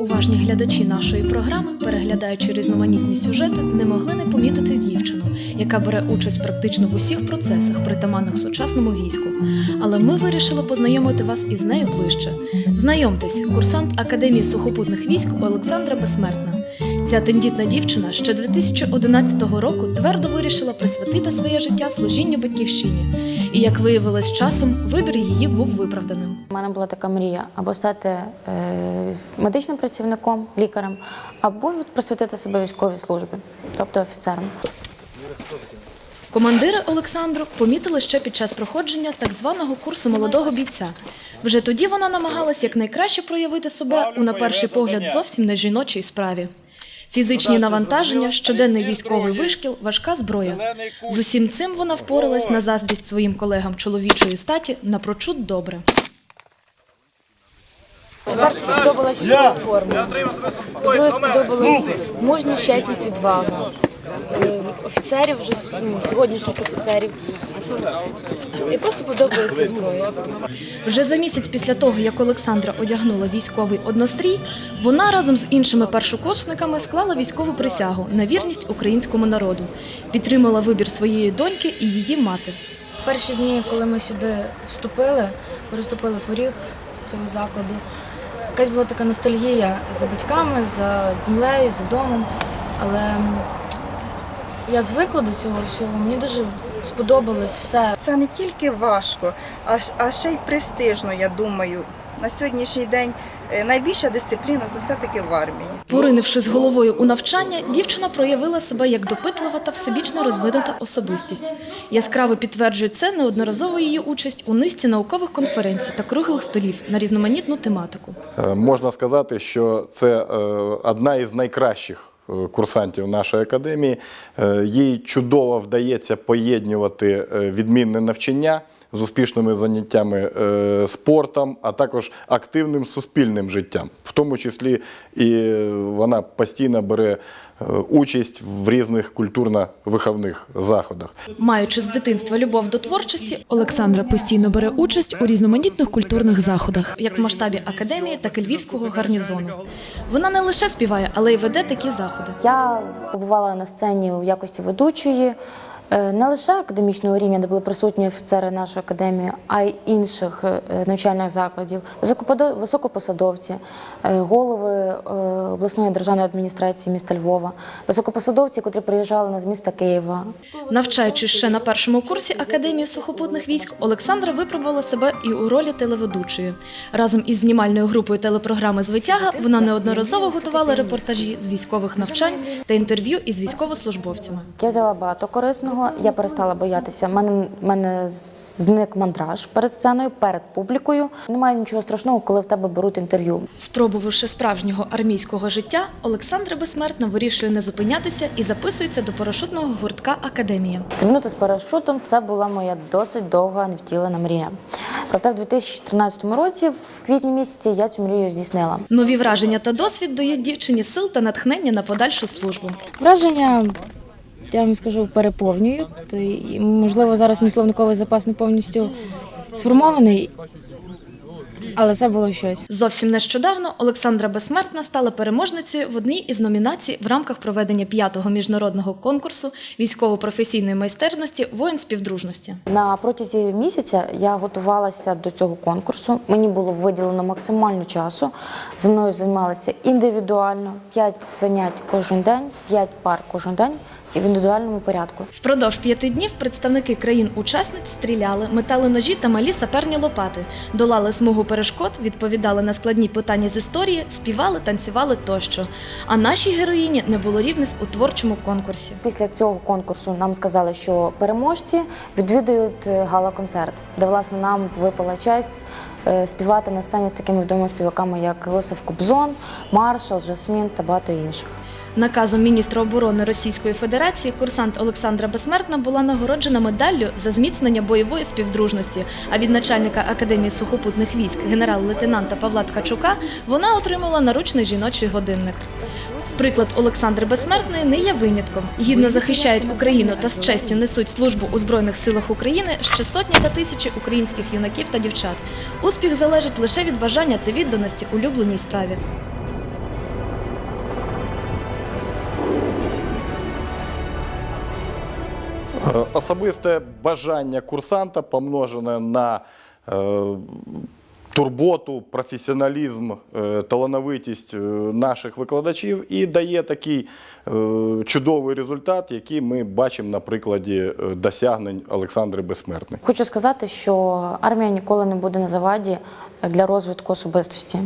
Уважні глядачі нашої програми, переглядаючи різноманітні сюжети, не могли не помітити дівчину, яка бере участь практично в усіх процесах, притаманних сучасному війську. Але ми вирішили познайомити вас із нею ближче. Знайомтесь, курсант Академії сухопутних військ Олександра Безсмертна. Ця тендітна дівчина ще 2011 року твердо вирішила присвятити своє життя служінню батьківщині. І як виявилось часом, вибір її був виправданим. У мене була така мрія або стати е, медичним працівником, лікарем, або присвятити себе військовій службі, тобто офіцером. Командири Олександру помітили ще під час проходження так званого курсу молодого бійця. Вже тоді вона намагалась якнайкраще проявити себе у, на перший погляд, зовсім не жіночій справі. Фізичні навантаження, щоденний військовий вишкіл, важка зброя. З усім цим вона впоралась на заздрість своїм колегам чоловічої статі напрочуд добре. Перше сподобалась військова форма. По-друге, сподобалась мужність, чесність, відвага. Е, Офіцерів вже ну, сьогоднішніх офіцерів. І просто подобається зброя. Вже за місяць після того, як Олександра одягнула військовий однострій, вона разом з іншими першокурсниками склала військову присягу на вірність українському народу, підтримала вибір своєї доньки і її мати. Перші дні, коли ми сюди вступили, переступили поріг цього закладу, якась була така ностальгія за батьками, за землею, за домом. Але я звикла до цього всього. Мені дуже сподобалось все. Це не тільки важко, а, а ще й престижно, я думаю. На сьогоднішній день е, найбільша дисципліна це все-таки в армії. Поринивши головою у навчання, дівчина проявила себе як допитлива та всебічно розвинута особистість. Яскраво підтверджує це неодноразово її участь у низці наукових конференцій та круглих столів на різноманітну тематику. Е, Можна сказати, що це е, одна із найкращих курсантів нашої академії. Е, Їй чудово вдається поєднувати е, відмінне навчання з успішними заняттями е, спортом, а також активним суспільним життям. В тому числі і вона постійно бере е, участь в різних культурно-виховних заходах. Маючи з дитинства любов до творчості, Олександра постійно бере участь у різноманітних культурних заходах, як в масштабі академії, так і львівського гарнізону. Вона не лише співає, але й веде такі заходи. Я побувала на сцені у якості ведучої. Е, Не лише академічного рівня, де були присутні офіцери нашої академії, а й інших е, навчальних закладів, високопосадовці, е, голови обласної державної адміністрації міста Львова, високопосадовці, котрі приїжджали на з міста Києва. Навчаючись ще на першому курсі Академії сухопутних військ, Олександра випробувала себе і у ролі телеведучої. Разом із знімальною групою телепрограми Звитяга вона неодноразово готувала репортажі з військових навчань та інтерв'ю із військовослужбовцями. Я взяла багато корисного, я перестала боятися. У мене, мене зник мандраж перед сценою, перед публікою. Немає нічого страшного, коли в тебе беруть інтерв'ю. Спробувавши справжнього армійського життя, Олександра безсмертно вирішує не зупинятися і записується до парашутного гуртка Академія. Стрибнути з парашутом це була моя досить довга невтілена мрія. Проте в 2013 році, в квітні місяці, я цю мрію здійснила. Нові враження та досвід дають дівчині сил та натхнення на подальшу службу. Враження, я вам скажу, переповнюють. І, можливо, зараз мій словниковий запас не повністю сформований, але це було щось. Зовсім нещодавно Олександра Безсмертна стала переможницею в одній із номінацій в рамках проведення п'ятого міжнародного конкурсу військово-професійної майстерності воїн співдружності. На протязі місяця я готувалася до цього конкурсу. Мені було виділено максимально часу. Зі мною займалися індивідуально, 5 занять кожен день, 5 пар кожен день і в індивідуальному порядку. Впродовж п'яти днів представники країн-учасниць стріляли, метали ножі та малі саперні лопати, долали смугу перешкод, відповідали на складні питання з історії, співали, танцювали тощо. А нашій героїні не було рівних у творчому конкурсі. Після цього конкурсу нам сказали, що переможці відвідують е, гала-концерт, де власне нам випала честь е, співати на сцені з такими відомими співаками, як Йосиф Кобзон, Маршал, Жасмін та багато інших. Наказом міністра оборони Російської Федерації курсант Олександра Безсмертна була нагороджена медаллю за зміцнення бойової співдружності. А від начальника академії сухопутних військ генерал-лейтенанта Павла Ткачука вона отримала наручний жіночий годинник. Приклад Олександри Безсмертної не є винятком. Гідно захищають Україну та з честю несуть службу у збройних силах України ще сотні та тисячі українських юнаків та дівчат. Успіх залежить лише від бажання та відданості улюбленій справі. Особисте бажання курсанта помножене на е, турботу, професіоналізм, е, талановитість е, наших викладачів і дає такий е, чудовий результат, який ми бачимо на прикладі е, досягнень Олександри Безсмертної. Хочу сказати, що армія ніколи не буде на заваді для розвитку особистості.